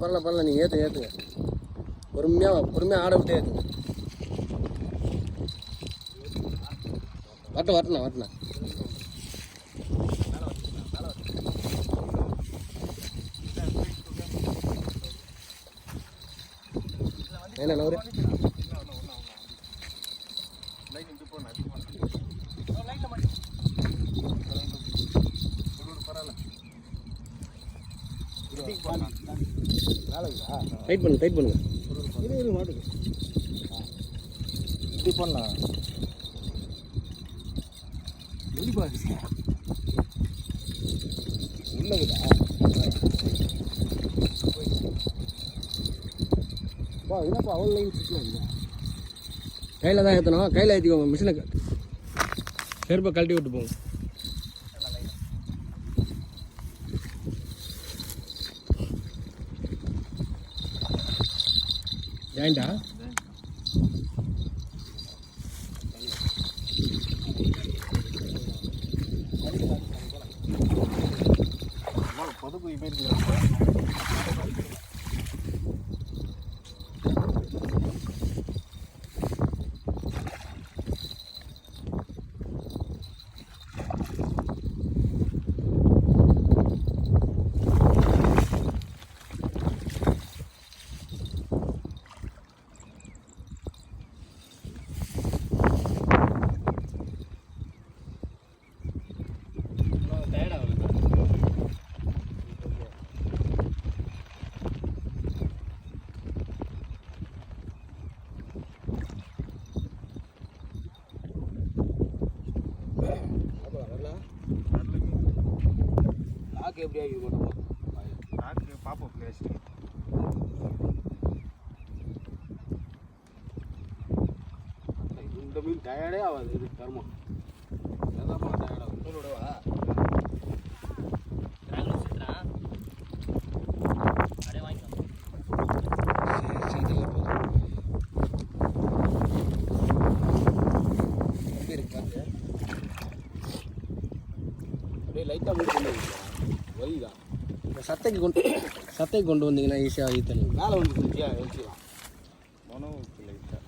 பண்ணலாம் பரல நீங்கள் ஏற்று ஏற்றுங்க பொறுமையாக பொறுமையாக ஆட விட்டு ஏற்றுங்க வரட்டும் வரட்டுண்ணா வரட்டுண்ணா என்ன நவரு டைட் பண்ணுங்க டைட் பண்ணுங்க. இப்படி பண்ணலாம். உள்ளதா வா என்னப்பா அவ்வளோ லைன் சுற்றலாம் கையில் தான் ஏற்றணும் கையில் ஏற்றிக்கோங்க மிஷினை செருப்பை கழட்டி விட்டு போங்க. ஜாயிண்டா பொதுக்கு இப்போ லாக் எப்படி ஆகி மாட்டோம் நாக்கு பார்ப்போம் பிளேஸ் இந்த மீன் டயர்டே ஆகாது இது கர்மம். எதாப்பா டயர்ட் ஆகும் அப்படியே லைட்டாக மூவ் பண்ணி வலிதான் இந்த சத்தைக்கு கொண்டு சத்தைக்கு கொண்டு வந்தீங்கன்னா ஈஸியாக ஈத்தணும் மேலே வந்து குடிச்சியா வச்சுக்கலாம் மனோவுக்கு லைட்டாக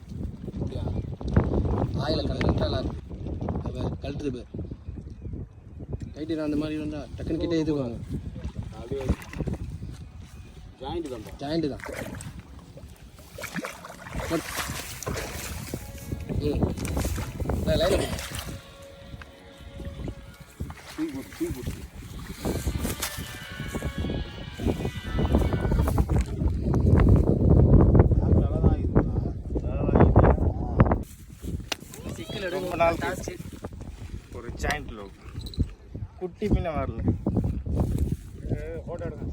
அப்படியா? ஆயில கரெக்டாக கழட்டுது பேர் டைட்டு அந்த மாதிரி வந்தால் டக்குன்னு கிட்டே இதுவாங்க அப்படியே ஜாயிண்ட் தான் ஜாயிண்ட்டு தான். ம். லைன் ரொம்ப நாள் கழிச்சு. ஒரு ஜாயிண்ட் லோ குட்டி மீனை வரல. ஃபோட்டோ எடுங்க.